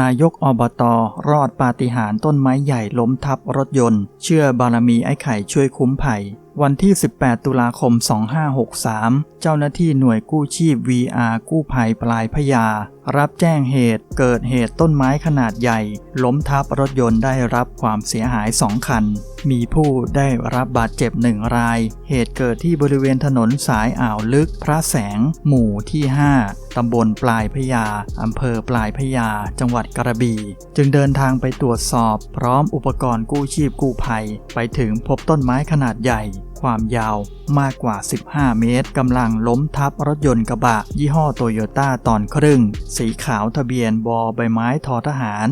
นายกอบตรอดปาฏิหาริย์ต้นไม้ใหญ่ล้มทับรถยนต์ เชื่อบารมีไอ้ไข่ช่วยคุ้มภัย วันที่ 18 ตุลาคม 2563 เจ้าหน้าที่หน่วยกู้ชีพ VR กู้ภัยปลายพญารับแจ้งเหตุเกิดเหตุต้นไม้ขนาดใหญ่ ล้มทับรถยนต์ได้รับความเสียหาย 2 คัน มีผู้ได้รับบาดเจ็บหนึ่งราย เหตุเกิดที่บริเวณถนนสายอ่าวลึกพระแสง หมู่ที่ 5 ตำบลปลายพญาอำเภอปลายพญาจังหวัดกระบี่ จึงเดินทางไปตรวจสอบ พร้อมอุปกรณ์กู้ชีพกู้ภัย ไปถึงพบต้นไม้ขนาดใหญ่ ความยาวมากกว่า 15 เมตรกำลังล้มทับรถยนต์กระบะ ยี่ห้อโตโยต้าตอนครึ่ง สีขาวทะเบียนบอใบไม้ทอทหาร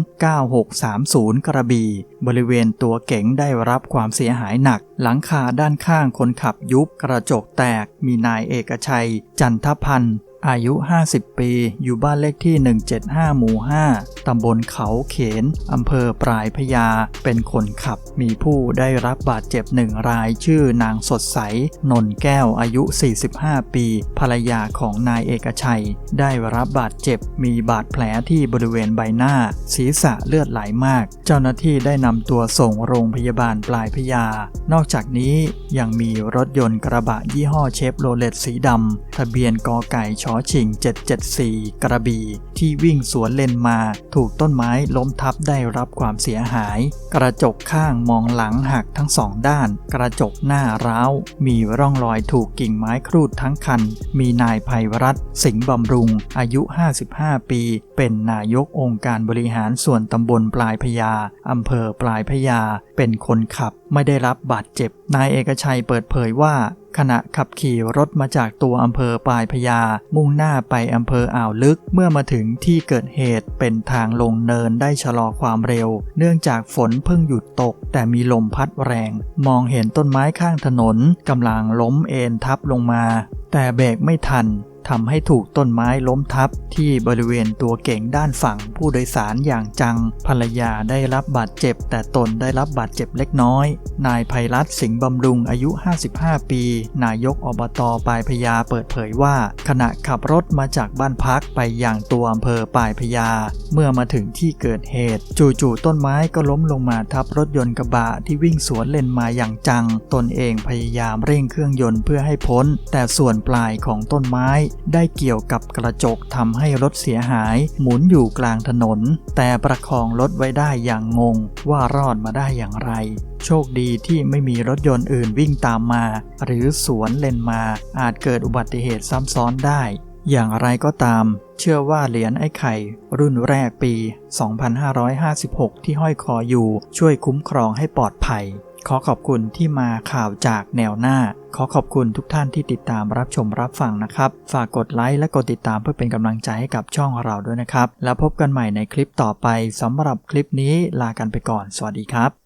9630 กระบี่บริเวณตัวเก๋งได้รับความเสียหายหนัก หลังคาด้านข้างคนขับยุบกระจกแตก มีนายเอกชัย จันทพันธ์ อายุ 50 ปี อยู่บ้านเลขที่ 175 หมู่ 5 ตำบลเขาเขน อำเภอปลายพญาเป็นคนขับ มีผู้ได้รับบาดเจ็บหนึ่งรายชื่อนางสดใส นนแก้ว อายุ 45 ปี ภรรยาของนายเอกชัย ได้รับบาดเจ็บ มีบาดแผลที่บริเวณใบหน้า ศีรษะเลือดไหลมาก เจ้าหน้าที่ได้นำตัวส่งโรงพยาบาลปลายพญานอกจากนี้ยังมีรถยนต์กระบะยี่ห้อเชฟโรเลตสีดำ ทะเบียนกอไก่ชอชิง 774 กระบี่ที่วิ่งสวนเลนมา ถูกต้นไม้ล้มทับได้รับความเสียหาย กระจกข้างมองหลังหักทั้งสองด้าน กระจกหน้าร้าว มีร่องรอยถูกกิ่งไม้ครูดทั้งคัน มีนายภัยรัตน์สิงห์บำรุง อายุ 55 ปี เป็นนายกองค์การบริหารส่วนตำบลปลายพญาอำเภอปลายพญาเป็นคนขับไม่ได้รับบาดเจ็บ นายเอกชัยเปิดเผยว่า ขณะขับขี่รถมาจากตัวอำเภอปลายพญามุ่งหน้าไปอำเภออ่าวลึก เมื่อมาถึงที่เกิดเหตุเป็นทางลงเนินได้ชะลอความเร็ว เนื่องจากฝนเพิ่งหยุดตก แต่มีลมพัดแรง มองเห็นต้นไม้ข้างถนนกำลังล้มเอ็นทับลงมา แต่เบรกไม่ทัน ทำให้ถูกต้นไม้ล้มทับที่บริเวณตัวเก๋งด้านฝั่งผู้โดยสารอย่างจัง ภรรยาได้รับบาดเจ็บ แต่ตนได้รับบาดเจ็บเล็กน้อย นายภัยรัตสิงห์บำรุงอายุ 55 ปี นายกอบตปลายพญาเปิดเผยว่า ขณะขับรถมาจากบ้านพักไปยังตัวอำเภอปลายพญาเมื่อมาถึงที่เกิดเหตุ จู่ๆต้นไม้ก็ล้มลงมาทับรถยนต์กระบะที่วิ่งสวนเลนมาอย่างจัง ตนเองพยายามเร่งเครื่องยนต์เพื่อให้พ้น แต่ส่วนปลายของต้นไม้ได้เกี่ยวกับกระจกทำให้รถเสียหาย หมุนอยู่กลางถนน แต่ประคองรถไว้ได้อย่างงง ว่ารอดมาได้อย่างไร โชคดีที่ไม่มีรถยนต์อื่นวิ่งตามมา หรือสวนเลนมา อาจเกิดอุบัติเหตุซ้ำซ้อนได้ อย่างไรก็ตาม เชื่อว่าเหรียญไอ้ไข่ รุ่นแรกปี 2556 ที่ห้อยคออยู่ ช่วยคุ้มครองให้ปลอดภัย ขอขอบคุณที่มาข่าวจากแนวหน้า ขอขอบคุณทุกท่านที่ติดตามรับชมรับฟังนะครับ ฝากกดไลค์และกดติดตามเพื่อเป็นกำลังใจให้กับช่องเราด้วยนะครับ แล้วพบกันใหม่ในคลิปต่อไปสำหรับคลิปนี้ลากันไปก่อน สวัสดีครับ